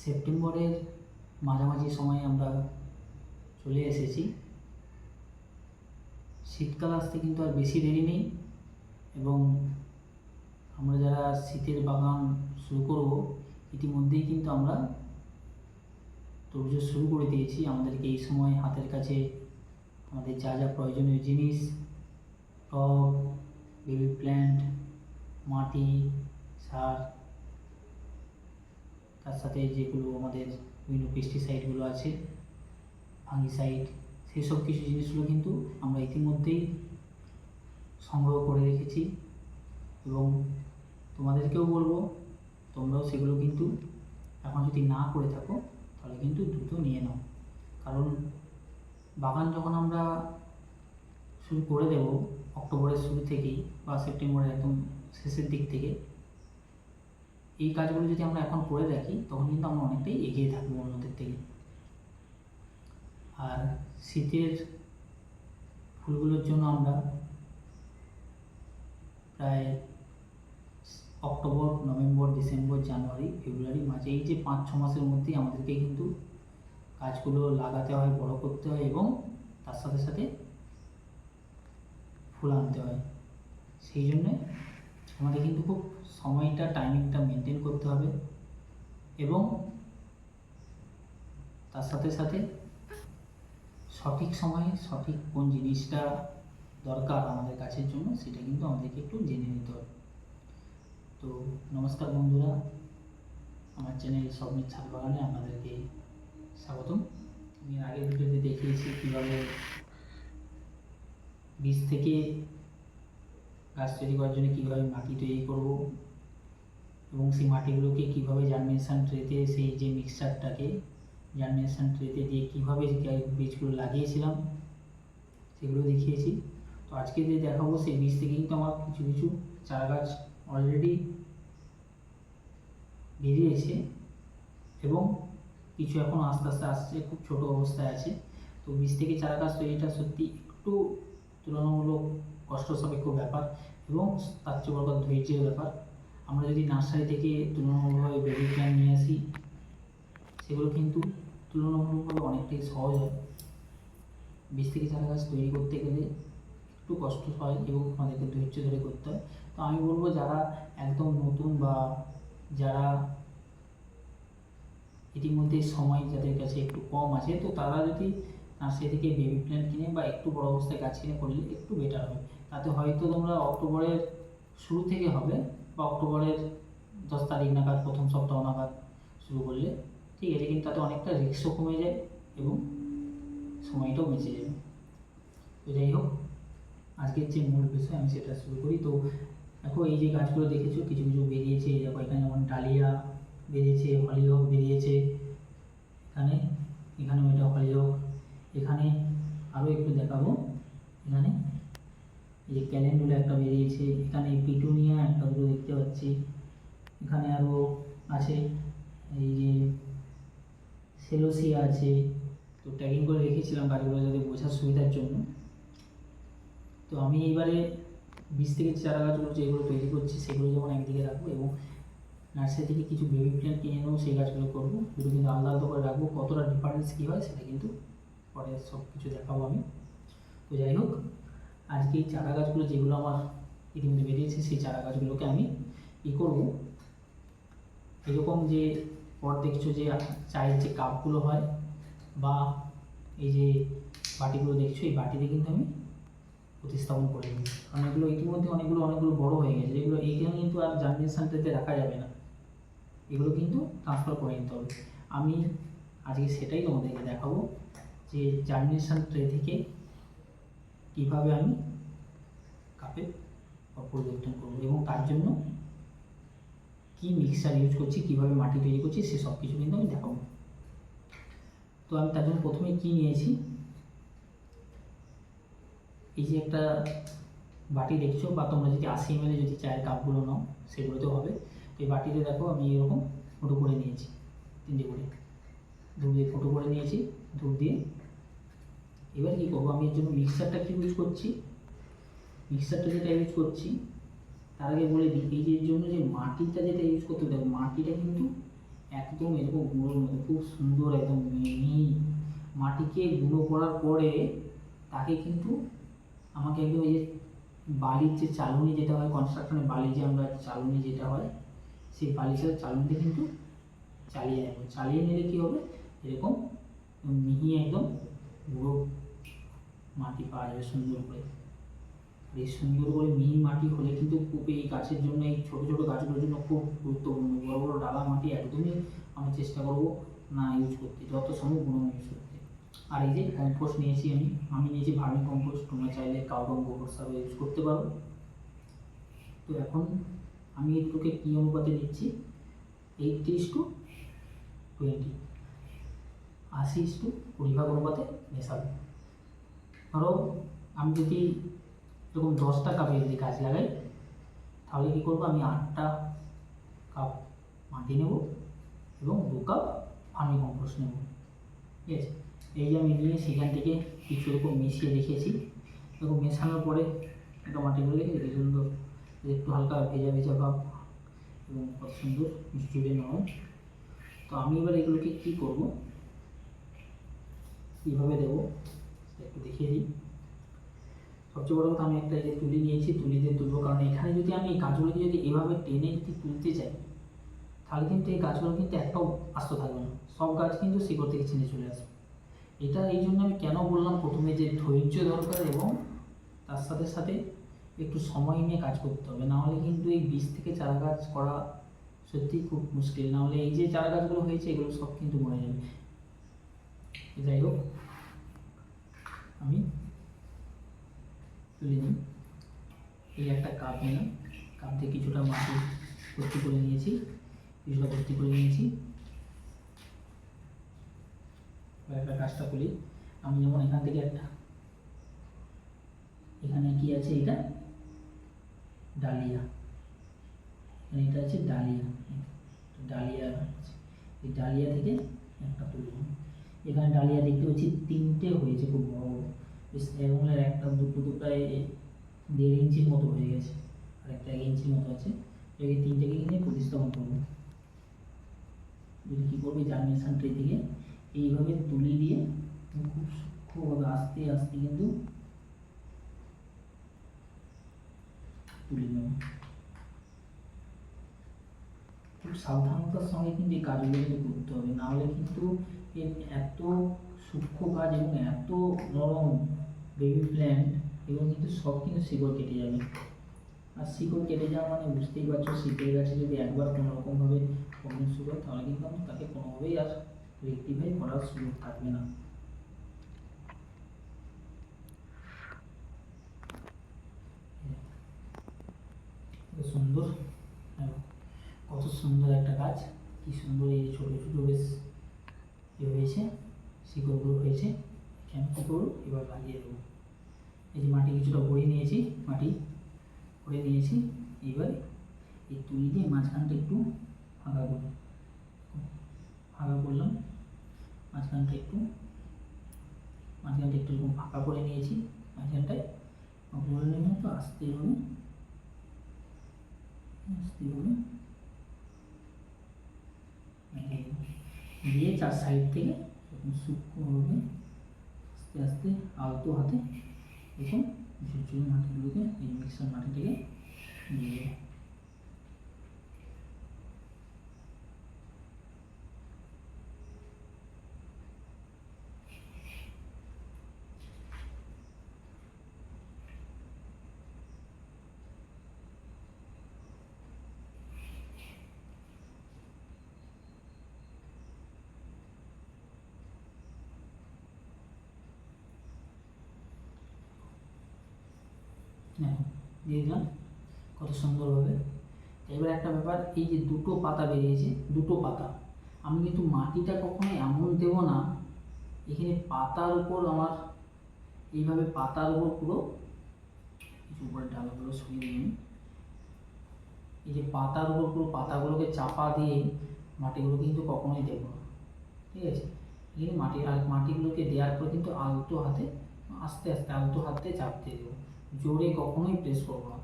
সেপ্টেম্বরের মাঝামাঝি সময়ে আমরা চলে এসেছি। শীতকাল আসতে কিন্তু আর বেশি দেরি নেই এবং আমরা যারা শীতের বাগান শুরু করব, ইতিমধ্যেই কিন্তু আমরা তরমুজ শুরু করে দিয়েছি। আমাদেরকে এই সময় হাতের কাছে আমাদের যা যা প্রয়োজনীয় জিনিস, টব, বেবি প্ল্যান্ট, মাটি, সার তার সাথে যেগুলো আমাদের বিভিন্ন পেস্টিসাইডগুলো আছে ফাঙ্গিসাইড সেই সব কিছু জিনিসগুলো কিন্তু আমরা ইতিমধ্যেই সংগ্রহ করে রেখেছি। এবং তোমাদেরকেও বলব, তোমরাও সেগুলো কিন্তু এখন যদি না করে থাকো, তাহলে কিন্তু দ্রুত নিয়ে নাও। কারণ বাগান যখন আমরা শুরু করে দেব, অক্টোবরের শুরু থেকেই বা সেপ্টেম্বরের একদম শেষের দিক থেকে এই কাজগুলো যদি আমরা এখন করে রাখি তখন কিন্তু আমরা অনেকটাই এগিয়ে থাকব অন্যদের থেকে আর শীতের ফুলগুলোর জন্য আমরা প্রায় October, November, December, January, February March এই যে পাঁচ, ছ মাসের মধ্যেই আমাদেরকে কিন্তু গাছগুলো লাগাতে হয়, বড় করতে হয় এবং তার সাথে সাথে ফুল আনতে হয়। সেই জন্যে আমাদের কিন্তু খুব সময়টা টাইমিংটা মেনটেন করতে হবে এবং তার সাথে সাথে সঠিক সময়ে সঠিক কোন জিনিসটা দরকার আমাদের কাছের জন্য সেটা কিন্তু আমাদেরকে একটু জেনে নিতে হবে। তো নমস্কার বন্ধুরা, আমার চ্যানেল স্বপ্নের ছাদ বাগানে আপনাদেরকে স্বাগতম। আমি আগের ভিডিওতে দেখিয়েছি কীভাবে বীজ থেকে গাছ তৈরি করার জন্য কীভাবে মাটি তৈরি করব এবং সেই মাটিগুলোকে কীভাবে জার্মিনেশন ট্রেতে সেই যে মিক্সচারটাকে জার্মিনেশন ট্রেতে দিয়ে কীভাবে বীজগুলো লাগিয়েছিলাম সেগুলো দেখিয়েছি। তো আজকে যে দেখাবো সেই বীজ থেকে কিন্তু আমার কিছু কিছু চারা গাছ অলরেডি বেরিয়েছে এবং কিছু এখন আস্তে আস্তে আসছে, খুব ছোট অবস্থায় আছে। তো বীজ থেকে চারা গাছ তৈরিটা সত্যি একটু তুলনামূলক কষ্ট সাপেক্ষ ব্যাপার। এবং তার চেয়ে বড় ধৈর্যের ব্যাপার। আমরা যদি নার্সারি থেকে তুলনামূলকভাবে বেবি প্ল্যান নিয়ে আসি, সেগুলো কিন্তু তুলনামূলকভাবে অনেকটাই সহজ হয়। বীজ থেকে চারা গাছ তৈরি করতে গেলে একটু কষ্ট হয় এবং আমাদেরকে ধৈর্য ধরে করতে হয়। তো আমি বলব, যারা একদম নতুন বা যারা ইতিমধ্যে সময় যাদের কাছে একটু কম আছে, তো তারা যদি নার্সারি থেকে বেবি প্ল্যান্ট কিনে বা একটু বড় অবস্থায় গাছ কিনে করলে একটু বেটার হবে তাতে হয়তো তোমরা অক্টোবরের শুরু থেকে হবে বা অক্টোবরের দশ তারিখ নাগাদ, প্রথম সপ্তাহ নাগাদ শুরু করলে, ঠিক আছে, কিন্তু তাতে অনেকটা রিস্কও কমে যায় এবং সময়টাও বেঁচে যাবে। তো যাই হোক, আজকের যে মূল বিষয় আমি সেটা শুরু করি। তো দেখো, এই যে গাছগুলো দেখেছ, কিছু কিছু বেরিয়েছে দেখো, এখানে যেমন ডালিয়া বেরিয়েছে, হলিহক বেরিয়েছে, এখানে, এখানেও এটা হলিহক, এখানে আরও একটু দেখাবো, এখানে এই যে ক্যালেন্ডুলা একটা বেরিয়েছে, এখানে পিটুনিয়া একটা দুটো দেখতে পাচ্ছি। এখানে আরও আছে, এই যে সেলোসিয়া আছে। তো ট্যাগিং করে রেখেছিলাম গাছগুলো যাতে বোঝার সুবিধার জন্য। তো আমি এইবারে বীজ থেকে চারা গাছগুলো যেগুলো তৈরি করছি, সেগুলো যেমন একদিকে রাখব এবং নার্সারি থেকে কিছু বেবি প্ল্যান্ট কিনে নেব, সেই গাছগুলো করব। দুটো কিন্তু আলাদা আলাদা করে রাখব, কতটা ডিফারেন্স কী হয় সেটা কিন্তু পরে সব কিছু দেখাবো আমি। তো যাই হোক আজকে এই চারা গাছগুলো যেগুলো আমার ইতিমধ্যে বেরিয়েছে, সেই চারা গাছগুলোকে আমি কী করব। এরকম যে পর দেখছ যে চায়ের যে কাপগুলো হয় বা এই যে বাটিগুলো দেখছ, এই বাটিতে কিন্তু আমি প্রতিস্থাপন করে দিই এগুলো ইতিমধ্যে অনেকগুলো অনেকগুলো বড় হয়ে গেছে। যেগুলো এইখানে কিন্তু আর জার্মিনেশনটাতে রাখা যাবে না। এগুলো কিন্তু ট্রান্সফার করে নিতে হবে। আমি আজকে সেটাই তোমাদেরকে দেখাবো যে জার্মিনেশন ট্রে থেকে কীভাবে আমি কাপে পরিবর্তন করব এবং তার জন্য কী মিক্সার ইউজ করছি, কীভাবে মাটি তৈরি করছি, সে সব কিছু কিন্তু আমি দেখাবো। তো আমি তার জন্য প্রথমে কী নিয়েছি? এই যে একটা বাটি দেখছ বা তোমরা যদি আশি এম যদি চায়ের কাপগুলো নাও সেগুলোতেও হবে। তো এই বাটিতে দেখো আমি এরকম ফটো করে নিয়েছি, তিনটে করে। ধূপ দিয়ে ফটো করে নিয়েছি, ধূপ দিয়ে। এবার কী করব? আমি এর জন্য মিক্সারটা কী ইউজ করছি? মিক্সারটা যেটা ইউজ করছি, তার আগে বলে দিই, এই যে জন্য যে মাটিটা যেটা ইউজ করতে দেখো মাটিটা কিন্তু একদম এরকম গুঁড়োর মতো, খুব সুন্দর একদম মিহি। মাটিকে গুঁড়ো করার পরে তাকে কিন্তু আমাকে একদম এই যে বালির যে চালুনি যেটা হয় কনস্ট্রাকশনের বালি যে আমরা চালুনি যেটা হয়, সেই সাথে চালুনিতে কিন্তু চালিয়ে নেব। চালিয়ে নিলে কী হবে? এরকম মিহি একদম গুঁড়ো মাটি পাওয়া যাবে সুন্দর করে। এই সুন্দর করে মিহি মাটি হলে কিন্তু খুব এই গাছের জন্য, এই ছোটো ছোটো গাছগুলোর জন্য খুব গুরুত্বপূর্ণ। বড় বড় ডালা মাটি একদমই আমি চেষ্টা করব না ইউজ করতে, যত সম্ভব গুঁড়ো ইউজ করতে। আর এই যে কম্পোস্ট নিয়েছি আমি আমি নিয়েছি ভার্মি কম্পোস্ট তোমরা চাইলে কাউডং গোবর সার ইউজ করতে পারো। তো এখন আমি দুটোকে কী অনুপাতে দিচ্ছি এইটটি ইস টু টোয়েন্টি আশি টু কুড়ি ভাগ অনুপাতে মেশাবো ধরো, আমি যদি এরকম দশটা কাপে যদি গাছ লাগাই, তাহলে কী করব? আমি আটটা কাপ মাটি নেব এবং দু কাপ ভার্মি কম্পোস্ট নেব। ঠিক আছে? এই যে আমি নিয়ে সেখান থেকে কিছু এরকম মিশিয়ে রেখেছি। এরকম মেশানোর পরে একটা মাটিগুলো রেখে কি সুন্দর একটু হালকা ভেজা ভেজা ভাব এবং কত সুন্দর জুড়ে নরম। তো আমি এবার এগুলোকে কী করব? কীভাবে দেবো? একটু দেখিয়ে দিই। সবচেয়ে বড় কথা আমি একটা যে তুলি নিয়েছি, তুলি দিয়ে তুলবো। কারণ এখানে যদি আমি এই গাছগুলোকে যদি এভাবে টেনে যদি তুলতে চাই তাহলে কিন্তু এই গাছগুলো কিন্তু একটাও আস্ত থাকবে না। সব গাছ কিন্তু শিকড় থেকে ছিঁড়ে চলে আসবে। এটা এই জন্য আমি কেন বললাম? প্রথমে যে ধৈর্য দরকার এবং তার সাথে সাথে একটু সময় নিয়ে কাজ করতে হবে। নাহলে কিন্তু এই বীজ থেকে চারা গাছ করা সত্যিই খুব মুশকিল। না হলে এই যে চারা গাছগুলো হয়েছে, এগুলো সব কিন্তু মরে যাবে। যাই হোক, আমি তুলে নিই। এই একটা কাপ নিলাম। কাপ দিয়ে কিছুটা মাটি ভর্তি করে নিয়েছি, কিছুটা ভর্তি করে নিয়েছি। একটা কাজটা করি আমি যেমন এখান থেকে একটা, এখানে কি আছে এটা? ডালিয়া। এখানে এটা আছে ডালিয়া। ডালিয়া এই ডালিয়া থেকে একটা তুলে নিই। এখানে ডালিয়া দেখতে পাচ্ছি তিনটে হয়েছে খুব বড় বড়। অ্যাঙ্গুলার একটা দুটো তো দেড় ইঞ্চির মতো হয়ে গেছে, আর একটা এক ইঞ্চির মতো আছে। এই তিনটেকে নিয়ে প্রতিস্থাপন করব। যদি কী করবে জার্মিনেশন ট্রে এইভাবে তুলি দিয়ে খুব সূক্ষ্মভাবে আস্তে আস্তে কিন্তু তুলে নেব। খুব সাবধানতার সঙ্গে কিন্তু এই কাজগুলো কিন্তু করতে হবে। না হলে কিন্তু এত সূক্ষ্ম কাজ এবং এত নরম বেবি প্ল্যান্ট এগুলো কিন্তু সব কিন্তু শিকড় কেটে যাবে। আর শিকড় কেটে যাওয়া মানে বুঝতেই পারছ শীতের গাছে যদি একবার কোনো রকমভাবে কমে শুরু হয় তাহলে কিন্তু আমি তাকে কোনোভাবেই আর রেক্টিফাই করার সুযোগ থাকবে না। সুন্দর। কত সুন্দর একটা গাছ, কি সুন্দর এই ছোটো ছোটো বেশ ইয়ে হয়েছে। শিকড়গুলো হয়েছে। এখানে কী করব? এবার লাগিয়ে দেবো। এই যে মাটি কিছুটা ভরে নিয়েছি, মাটি ভরে নিয়েছি। এবার এই তুলি দিয়ে মাঝখানটা একটু ফাঁকা করব। ফাঁকা করলাম। মাঝখানটা একটু মাঝখানটা একটু এরকম ফাঁকা করে নিয়েছি। মাঝখানটায় বলে নেবেন তো আস্তে হবে। আস্তে হবে। দিয়ে চার সাইড থেকে এরকম সূক্ষ্মভাবে আস্তে আস্তে আলতো হাতে এরকম ঝুরঝুরে মাটিগুলোকে এই মিক্সার মাটিটাকে দিয়ে দিয়ে দিলাম। কত সুন্দরভাবে এবার একটা ব্যাপার, এই যে দুটো পাতা বেরিয়েছে, দুটো পাতা। আমি কিন্তু মাটিটা কখনো এমন দেব না, এখানে পাতার উপর আমার, এইভাবে পাতার উপর পুরো কিছু উপরে ডালগুলো সরিয়ে দিই। এই যে পাতার উপর পুরো পাতাগুলোকে চাপা দিয়ে মাটিগুলো কিন্তু কখনোই দেবো না। ঠিক আছে? এই মাটি, আর মাটিগুলোকে দেওয়ার পর কিন্তু আলতো হাতে, আস্তে আস্তে, আলতো হাতে চাপ দিয়ে দেবো। জোরে কখনোই প্রেস করব না।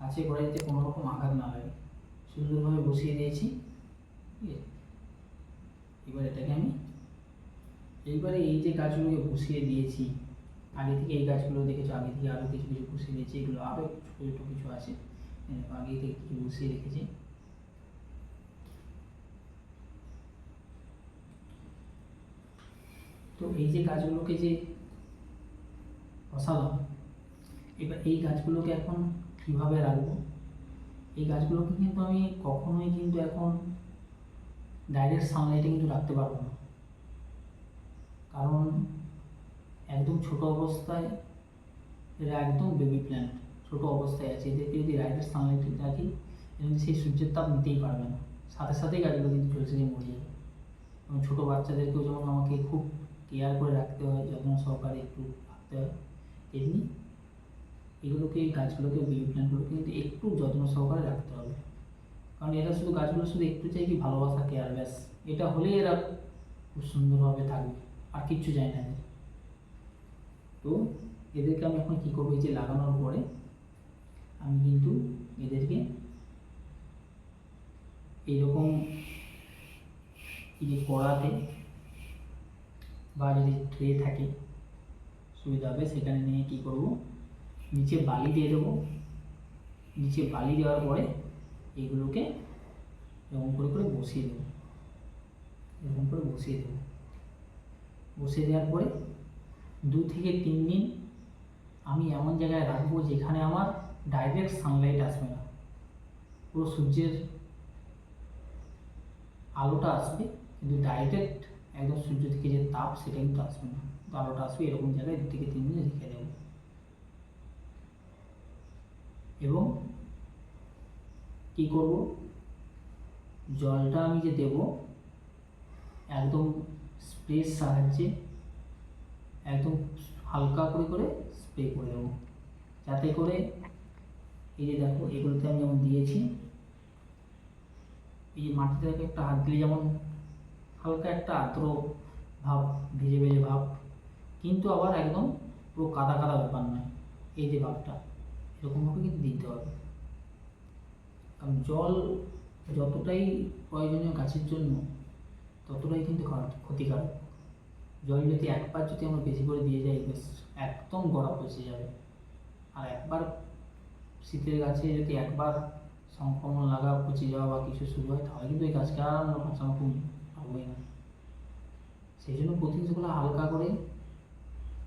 গাছে গোড়ায় যাতে কোনো রকম আঘাত না লাগে। সুন্দরভাবে বসিয়ে দিয়েছি। আছে? এটাকে আমি এইবারে এই যে গাছগুলোকে বসিয়ে দিয়েছি, আগে থেকে এই গাছগুলো দেখেছ, আগে থেকে আরও কিছু কিছু বসিয়ে দিয়েছি, এগুলো আরও ছোটো ছোটো কিছু আছে। আগে থেকে কিছু বসিয়ে রেখেছি। তো এই যে গাছগুলোকে যে বসালাম এবার এই গাছগুলোকে এখন কীভাবে রাখব? এই গাছগুলোকে কিন্তু আমি কখনোই কিন্তু এখন ডাইরেক্ট সানলাইটে কিন্তু রাখতে পারব না। কারণ একদম ছোট অবস্থায় এরা একদম বেবি প্ল্যান্ট ছোট অবস্থায় আছে। এদেরকে যদি ডাইরেক্ট সানলাইটে রাখি সেই সূর্যের তাপ নিতেই পারবে না। সাথে সাথেই গাছগুলো কিন্তু ঝলসে দিয়ে মরে যাবে। এবং ছোটো বাচ্চাদেরকেও যেমন আমাকে খুব কেয়ার করে রাখতে হয়, যত্ন সহকারে একটু রাখতে হয়, তেমনি এগুলোকে, গাছগুলোকে বেবি প্ল্যান্টগুলোকে কিন্তু একটু যত্ন সহকারে রাখতে হবে। কারণ এরা শুধু গাছগুলো শুধু একটু চাই কি ভালোবাসা কেয়ার ব্যাস। এটা হলেই এরা খুব সুন্দরভাবে থাকবে, আর কিচ্ছু চাই না তো এদেরকে আমি এখন কী করব, এই যে লাগানোর পরে আমি কিন্তু এদেরকে এইরকম এই যে কড়াতে বা যদি ট্রে থাকে, সুবিধা হবে, সেখানে নিয়ে কী করব নিচে বালি দিয়ে দেবো। নিচে বালি দেওয়ার পরে এগুলোকে এরকম করে করে বসিয়ে দেবো। এরকম করে বসিয়ে দেবো। বসিয়ে দেওয়ার পরে দু থেকে তিন দিন আমি এমন জায়গায় রাখব যেখানে আমার ডাইরেক্ট সানলাইট আসবে না। পুরো সূর্যের আলোটা আসবে, কিন্তু ডাইরেক্ট একদম সূর্য থেকে যে তাপ সেটা কিন্তু আসবে না। আলোটা আসবে এরকম জায়গায় দু থেকে তিন দিন রেখে দেবো। এবং কি করব? জলটা আমি যে দেব, একদম স্প্রের সাহায্যে একদম হালকা করে করে স্প্রে করে দেবো যাতে করে এই যে দেখো, এগুলোতে আমি যেমন দিয়েছি, এই যে মাটিটাকে একটা হাত দিলে যেমন হালকা একটা আর্দ্র ভাব, ভেজে ভেজে ভাব, কিন্তু আবার একদম পুরো কাদা কাদা ব্যাপার নয়, এই যে ভাবটা। এরকমভাবে কিন্তু দিতে হবে। কারণ জল যতটাই প্রয়োজনীয় গাছের জন্য, ততটাই কিন্তু ক্ষতিকারক। জল যদি একবার যদি আমরা বেশি করে দিয়ে যাই একদম গড়া পচে যাবে। আর একবার শীতের গাছে যদি একবার সংক্রমণ লাগা, পচে যাওয়া বা কিছু শুরু হয়, তাহলে কিন্তু এই গাছকে আর আমরা বাঁচানো খুব পারবোই না। সেই জন্য প্রতিদিন সেগুলো হালকা করে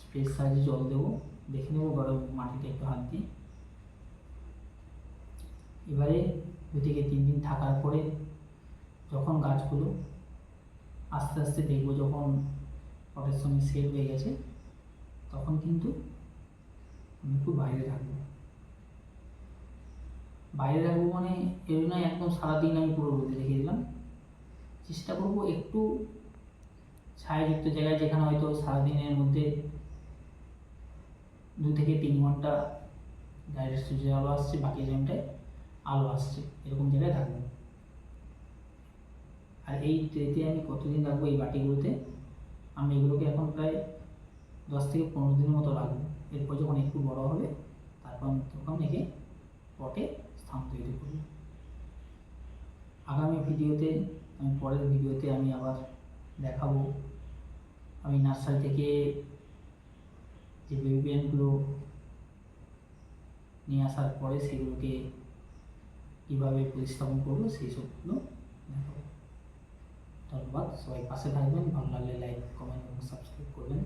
স্প্রের সাহায্যে জল দেবো, দেখে নেব গরম মাটিতে একটু হাত দিয়ে। এবারে দু থেকে তিন দিন থাকার পরে যখন গাছগুলো আস্তে আস্তে দেখব যখন পটের সঙ্গে সেট হয়ে গেছে, তখন কিন্তু আমি একটু বাইরে রাখব বাইরে রাখব মানে এর নয় একদম সারাদিন আমি পুরো রোদে রেখে দিলাম। চেষ্টা করব একটু ছায়াযুক্ত জায়গায় যেখানে হয়তো সারাদিনের মধ্যে দু থেকে তিন ঘণ্টা ডাইরেক্ট সূর্যের আলো আসছে বাকি টাইমটায় আলো আসছে, এরকম জায়গায় থাকব। আর এই ট্রেতে আমি কতদিন রাখব, এই বাটিগুলোতে? আমি এগুলোকে এখন প্রায় দশ থেকে পনেরো দিনের মতো রাখব। এরপর যখন একটু বড় হবে, তারপর আমি তখন একে পটে স্থান তৈরি করব। আগামী ভিডিওতে, আমি পরের ভিডিওতে আমি আবার দেখাবো। আমি নার্সারি থেকে যে বেবি নিয়ে আসার পরে সেগুলোকে কীভাবে প্রতিস্থাপন করব সেই সবগুলো ধন্যবাদ। সবাই পাশে থাকবেন। ভালো লাগলে লাইক কমেন্ট এবং সাবস্ক্রাইব করবেন।